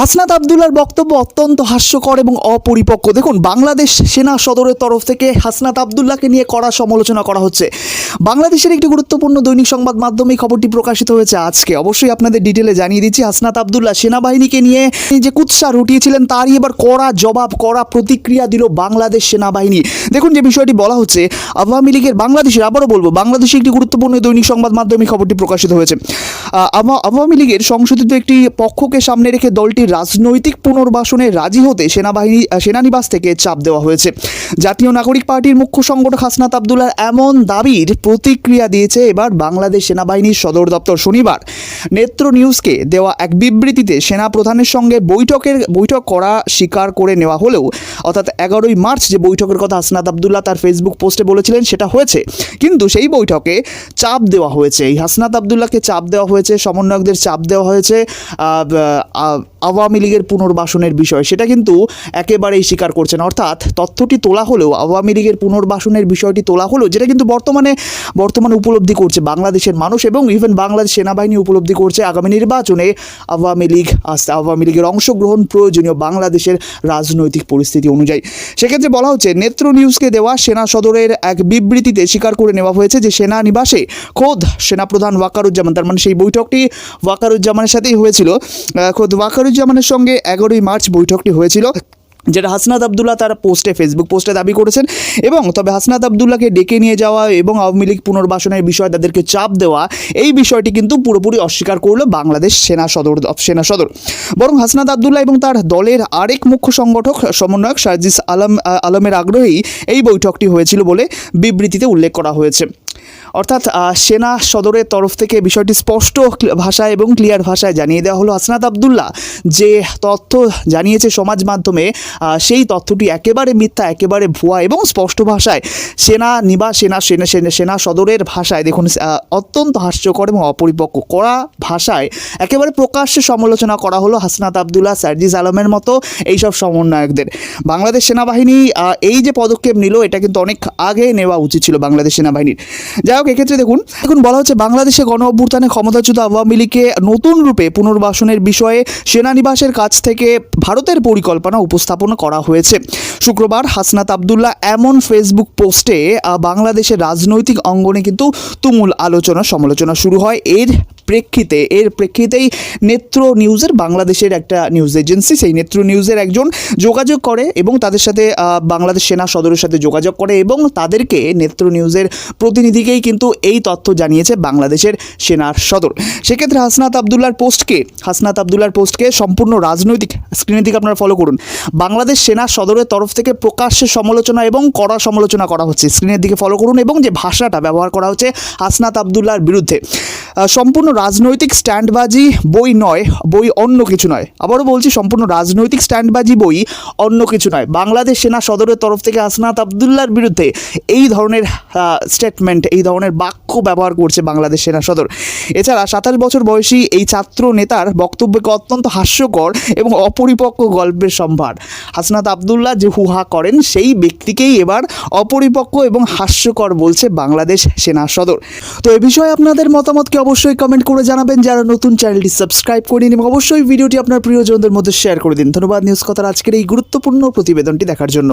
হাসনাত আবদুল্লার বক্তব্য অত্যন্ত হাস্যকর এবং অপরিপক্ক। দেখুন, বাংলাদেশ সেনা সদরের তরফ থেকে হাসনাত আবদুল্লাহকে নিয়ে কড়া সমালোচনা করা হচ্ছে। বাংলাদেশের একটি গুরুত্বপূর্ণ দৈনিক সংবাদ মাধ্যমে খবরটি প্রকাশিত হয়েছে আজকে। অবশ্যই আপনাদের ডিটেলে জানিয়ে দিচ্ছি, হাসনাত আবদুল্লাহ সেনাবাহিনীকে নিয়ে যে কুৎসা রুটিয়েছিলেন, তারই এবার কড়া জবাব, কড়া প্রতিক্রিয়া দিল বাংলাদেশ সেনাবাহিনী। দেখুন, যে বিষয়টি বলা হচ্ছে, আওয়ামী লীগের বাংলাদেশের, আবারও বলব, বাংলাদেশে একটি গুরুত্বপূর্ণ দৈনিক সংবাদ মাধ্যমে খবরটি প্রকাশিত হয়েছে। আওয়ামী লীগের সংশোধিত একটি পক্ষকে সামনে রেখে দলটির রাজনৈতিক পুনর্বাসনে রাজি হতে সেনাবাহিনী সেনানিবাস থেকে চাপ দেওয়া হয়েছে। জাতীয় নাগরিক পার্টির মুখ্য সংগঠক হাসনাত আবদুল্লার এমন দাবির প্রতিক্রিয়া দিয়েছে এবার বাংলাদেশ সেনাবাহিনীর সদর দপ্তর শনিবার। নেত্র নিউজকে দেওয়া এক বিবৃতিতে সেনা প্রধানের সঙ্গে বৈঠকের, বৈঠক করা স্বীকার করে নেওয়া হলেও, অর্থাৎ এগারোই মার্চ যে বৈঠকের কথা হাসনাত আবদুল্লাহ তার ফেসবুক পোস্টে বলেছিলেন সেটা হয়েছে। কিন্তু সেই বৈঠকে চাপ দেওয়া হয়েছে। এই হাসনাত আবদুল্লাহকে চাপ দেওয়া হয়েছে, সমন্বয়কদের চাপ দেওয়া হয়েছে আওয়ামী লীগের পুনর্বাসনের বিষয়, সেটা কিন্তু একেবারেই স্বীকার করছেন। অর্থাৎ তথ্যটি তোলা হলেও, আওয়ামী লীগের পুনর্বাসনের বিষয়টি তোলা হলেও, যেটা কিন্তু বর্তমানে বর্তমানে উপলব্ধি করছে বাংলাদেশের মানুষ এবং ইভেন বাংলাদেশ সেনাবাহিনী উপলব্ধি করছে আগামী নির্বাচনে আওয়ামী লীগ আস- আওয়ামী লীগের অংশগ্রহণ প্রয়োজনীয় বাংলাদেশের রাজনৈতিক পরিস্থিতি অনুযায়ী। সেক্ষেত্রে বলা হচ্ছে, নেত্র নিউজকে দেওয়া সেনা সদরের এক বিবৃতিতে স্বীকার করে নেওয়া হয়েছে যে, সেনা নিবাসে খোদ সেনাপ্রধান ওয়াকারুজ্জামান, তার মানে সেই বৈঠকটি ওয়াকারুজ্জামানের সাথেই হয়েছিল খোদ খোদ ওয়াকারুজ্জামানের সঙ্গে এগারোই মার্চ বৈঠকটি হয়েছিল, যেটা হাসনাত আবদুল্লাহ তার পোস্টে, ফেসবুক পোস্টে দাবি করেছেন। এবং তবে হাসনাত আবদুল্লাহকে ডেকে নিয়ে যাওয়া এবং আওয়ামী লীগ পুনর্বাসনের বিষয়ে তাদেরকে চাপ দেওয়া, এই বিষয়টি কিন্তু পুরোপুরি অস্বীকার করল বাংলাদেশ সেনা সদর সেনা সদর। বরং হাসনাত আবদুল্লাহ এবং তার দলের আরেক মুখ্য সংগঠক, সমন্বয়ক সার্জিস আলম আলমের আগ্রহেই এই বৈঠকটি হয়েছিল বলে বিবৃতিতে উল্লেখ করা হয়েছে। অর্থাৎ সেনা সদরের তরফ থেকে বিষয়টি স্পষ্ট ভাষায় এবং ক্লিয়ার ভাষায় জানিয়ে দেওয়া হলো। হাসনাত আবদুল্লাহ যে তথ্য জানিয়েছে সমাজ মাধ্যমে সেই তথ্যটি একেবারে মিথ্যা, একেবারে ভুয়া এবং স্পষ্ট ভাষায় সেনা নিবাস, সেনা সেনা সেনা সেনা সদরের ভাষায় দেখুন অত্যন্ত হাস্যকর এবং অপরিপক্ক করা ভাষায় একেবারে প্রকাশ্যে সমালোচনা করা হলো হাসনাত আবদুল্লাহ, সার্জিস আলমের মতো এইসব সমন্বয়কদের। বাংলাদেশ সেনাবাহিনী এই যে পদক্ষেপ নিল, এটা কিন্তু অনেক আগে নেওয়া উচিত ছিল বাংলাদেশ সেনাবাহিনীর। যাই হোক, এক্ষেত্রে দেখুন এখন বলা হচ্ছে বাংলাদেশে গণ অভ্যুত্থানে ক্ষমতাচ্যুত আওয়ামী লীগকে নতুন রূপে পুনর্বাসনের বিষয়ে সেনানিবাসের কাছ থেকে ভারতের পরিকল্পনা উপস্থাপন করা হয়েছে। শুক্রবার হাসনাত আবদুল্লাহ এমন ফেসবুক পোস্টে বাংলাদেশের রাজনৈতিক অঙ্গনে কিন্তু তুমুল আলোচনা সমালোচনা শুরু হয়। এর প্রেক্ষিতে, এর প্রেক্ষিতেই নেত্র নিউজের বাংলাদেশের একটা নিউজ এজেন্সি। সেই নেত্র নিউজের একজন যোগাযোগ করে এবং তাদের সাথে বাংলাদেশ সেনা সদরের সাথে যোগাযোগ করে এবং তাদেরকে নেত্র নিউজের প্রতিনিধিকেই কিন্তু এই তথ্য জানিয়েছে বাংলাদেশের সেনার সদর। সেক্ষেত্রে হাসনাত আবদুল্লার পোস্টকে, হাসনাত আবদুল্লার পোস্টকে সম্পূর্ণ রাজনৈতিক স্ক্রিনের দিকে আপনারা ফলো করুন। বাংলাদেশ সেনা সদরের তরফ থেকে প্রকাশ্যে সমালোচনা এবং কড়া সমালোচনা করা হচ্ছে। স্ক্রিনের দিকে ফলো করুন এবং যে ভাষাটা ব্যবহার করা হচ্ছে হাসনাত আবদুল্লার বিরুদ্ধে। সম্পূর্ণ রাজনৈতিক স্ট্যান্ডবাজি বই নয়, বই অন্য কিছু নয়। আবারও বলছি, সম্পূর্ণ রাজনৈতিক স্ট্যান্ডবাজি বই অন্য কিছু নয়। বাংলাদেশ সেনা সদরের তরফ থেকে হাসনাত আবদুল্লার বিরুদ্ধে এই ধরনের স্টেটমেন্ট এই ধরনের বাক্য ব্যবহার করছে বাংলাদেশ সেনা সদর। এছাড়া সাতাশ বছর বয়সী এই ছাত্র নেতার বক্তব্যকে অত্যন্ত হাস্যকর এবং অপরিপক্ক গল্পের সম্ভার। হাসনাত আবদুল্লাহ যে হুহা করেন, সেই ব্যক্তিকেই এবার অপরিপক্ক এবং হাস্যকর বলছে বাংলাদেশ সেনা সদর। তো এ বিষয়ে আপনাদের মতামতকে অবশ্যই কমেন্ট করে জানাবেন। যারা নতুন, চ্যানেলটি সাবস্ক্রাইব করেন এবং অবশ্যই ভিডিওটি আপনার প্রিয়জনদের মধ্যে শেয়ার করে দিন। ধন্যবাদ। নিউজ কথার আজকের এই গুরুত্বপূর্ণ প্রতিবেদনটি দেখার জন্য।